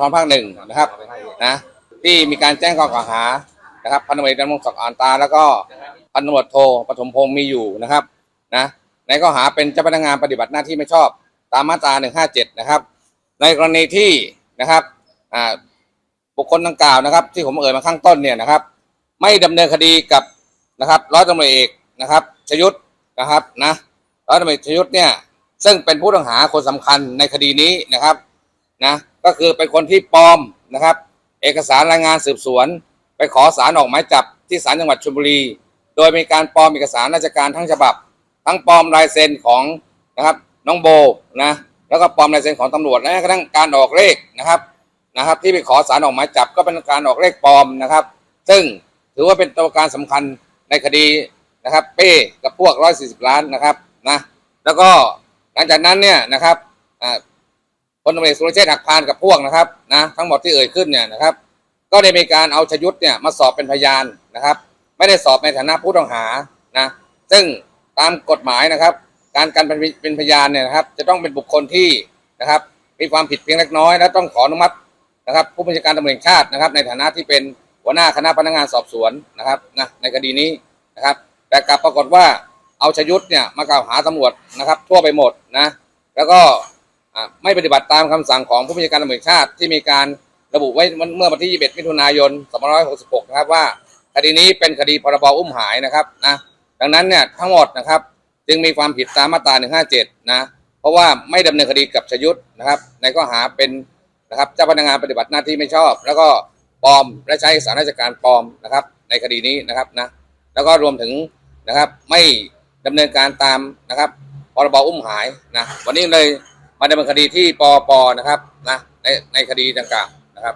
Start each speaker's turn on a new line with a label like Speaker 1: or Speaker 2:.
Speaker 1: ทรภาคหนึ่งนะครับนะที่มีการแจ้งข้อกล่าวหานะครับพันตำรวจเอกดำรงศักดิ์อ่านตา แล้วก็พันตำรวจโทปฐมพงศ์มีอยู่นะครับนะในข้อหาเป็นเจ้าพนักงานปฏิบัติหน้าที่ไม่ชอบตามมาตรา 157 นะครับ ในกรณีที่นะครับอ่าบุคคลดังกล่าวนะครับ ที่ผมเอ่ยมาข้างต้นเนี่ยนะครับ ไม่ดำเนินคดีกับนะครับร้อยตำรวจเอกนะครับชยุทธนะครับนะร้อยตำรวจชยุทธเนี่ยซึ่งเป็นผู้ต้องหาคนสำคัญในคดีนี้นะครับนะ ก็คือเป็นคนที่ปลอมนะครับ เอกสารรายงานสืบสวน ไปขอสารออกหมายจับที่ศาลจังหวัดชลบุรี โดยมีการปลอมเอกสารราชการทั้งฉบับ ทั้งปลอมลายเซ็นของนะครับน้องโบนะแล้วก็ปลอมลายเซ็นของตำรวจและกระทั่งการออกเลขนะครับนะครับ ที่ไปขอสารออกหมายจับก็เป็นการออกเลขปลอมนะครับ ซึ่งถือว่าเป็นตัวการสำคัญในคดีนะครับ เป้กับพวก 140 ล้านนะครับนะแล้วก็หลังจากนั้นเนี่ยนะครับอ่า พลตำรวจเอกสุรเชษฐ์หักพานกับพวกนะครับนะทั้งหมดที่เอ่ยขึ้นเนี่ยนะครับ ก็ได้มีการเอาชยุทธเนี่ยมาสอบเป็นพยานนะครับ ไม่ได้สอบในฐานะผู้ต้องหานะซึ่งตามกฎหมายนะครับ การการเป็นพยานเนี่ยนะครับ จะต้องเป็นบุคคลที่นะครับมีความผิดเพียงเล็กน้อย และต้องขออนุมัตินะครับ ผู้บัญชาการตำรวจแห่งชาตินะครับ ในฐานะที่เป็นหัวหน้าคณะพนักงานสอบสวนนะครับนะในคดีนี้นะครับ แต่กลับปรากฏว่าเอาชยุทธเนี่ยมากล่าวหาตำรวจนะครับ ทั่วไปหมดนะแล้วก็ ไม่ปฏิบัติตามคำสั่งของผู้บัญชาการตำรวจชาติที่มีการระบุไว้เมื่อวันที่ 21 มิถุนายน 2566 นะครับว่าคดีนี้เป็นคดีพรบอุ้มหายนะครับนะดังนั้นเนี่ยทั้งหมดนะครับจึงมีความผิดตามมาตรา 157 นะเพราะว่าไม่ดำเนินคดีกับชยุทธนะครับ ในข้อหาเป็นนะครับเจ้าพนักงานปฏิบัติหน้าที่ไม่ชอบ แล้วก็ปลอมและใช้สารราชการปลอมนะครับ ในคดีนี้นะครับนะแล้วก็รวมถึงนะครับไม่ดำเนินการตามนะครับพรบอุ้มหายนะวันนี้เลย มาดำเนินคดีที่ปปนะครับนะในในคดีดังกล่าวนะครับ